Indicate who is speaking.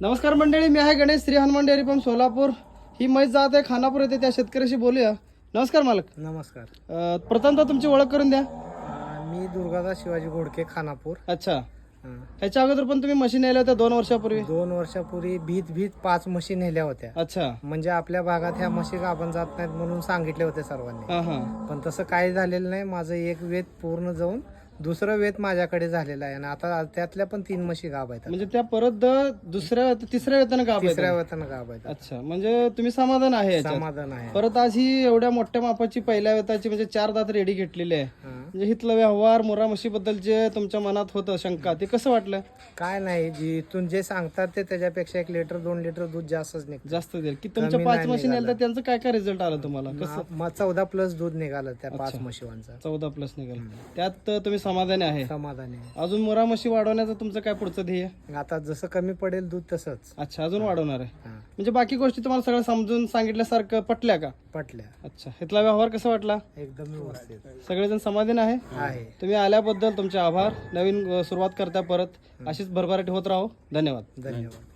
Speaker 1: नमस्कार मंडळी मी आहे गणेश श्री हनुमान डेअरी पंप सोलापूर. ही म्हैस जात आहे खानापूर येथे त्या शेतकऱ्याशी बोलूया. नमस्कार मालक.
Speaker 2: नमस्कार.
Speaker 1: अं, प्रथमतः तुमची ओळख करून द्या.
Speaker 2: मी दुर्गादास शिवाजी घोडके खानापूर.
Speaker 1: अच्छा.
Speaker 2: अं,
Speaker 1: ह्याच्या अगोदर पण तुम्ही मशीन नेल्या होत्या दोन वर्षापूर्वी?
Speaker 2: दोन वर्षापूर्वी भीत भीत पाच म्हशी नेल्या होत्या.
Speaker 1: अच्छा.
Speaker 2: म्हणजे आपल्या भागात ह्या म्हशी गाभण जात नाहीत म्हणून सांगितले होते सर्वांनी.
Speaker 1: हा हा.
Speaker 2: पण तसं काही झालेलं नाही. माझं एक वेत पूर्ण जाऊन दुसरं वेत माझ्याकडे झालेलं आहे आणि आता त्यातल्या पण तीन म्हशी गाभ आहेत.
Speaker 1: म्हणजे त्या परत द- दुसऱ्या तिसऱ्या वेतन का
Speaker 2: तिसऱ्या वेतन गाभ आहेत.
Speaker 1: अच्छा म्हणजे तुम्ही समाधान आहे याच्यात.
Speaker 2: समाधान आहे.
Speaker 1: परत आज ही एवढ्या मोठ्या मापाची पहिल्या वेताची म्हणजे चार दात रेडी घेतलेली आहे.
Speaker 2: हं.
Speaker 1: म्हणजे हिथलं व्यवहार मुरा म्हशीबद्दल जे तुमच्या मनात होतं शंका ते कसं वाटलं?
Speaker 2: काय नाही जी इथून जे सांगतात ते त्याच्यापेक्षा एक लिटर दोन लिटर दूध जास्तच निघतं.
Speaker 1: जास्त देईल. की तुमच्या
Speaker 2: कमी
Speaker 1: पाच
Speaker 2: नाही
Speaker 1: मशीन
Speaker 2: निघालं.
Speaker 1: तर त्यांचं काय काय रिझल्ट आला तुम्हाला? कसं?
Speaker 2: म- चौदा प्लस दूध निघालं त्या पाच म्हशीवांचं.
Speaker 1: चौदा प्लस निघाल. त्यात अं, तुम्ही समाधानी आहे?
Speaker 2: समाधान आहे.
Speaker 1: अजून मुरा म्हशी वाढवण्याचं तुमचं काय पुढचं ध्येय?
Speaker 2: आता जसं कमी पडेल दूध तसंच.
Speaker 1: अच्छा अजून वाढवणार आहे.
Speaker 2: हा,
Speaker 1: म्हणजे बाकी गोष्टी तुम्हाला सगळं समजून सांगितल्यासारखं पटल्या का?
Speaker 2: पटल्या.
Speaker 1: अच्छा इथला व्यवहार कसा वाटला?
Speaker 2: एकदम व्यवस्थित.
Speaker 1: सगळेजण समाधानी आहे. तुम्ही आल्याबद्दल तुमचे आभार. नवीन सुरुवात करता परत. अशीच भरभराटी होत राहो. धन्यवाद.
Speaker 2: धन्यवाद.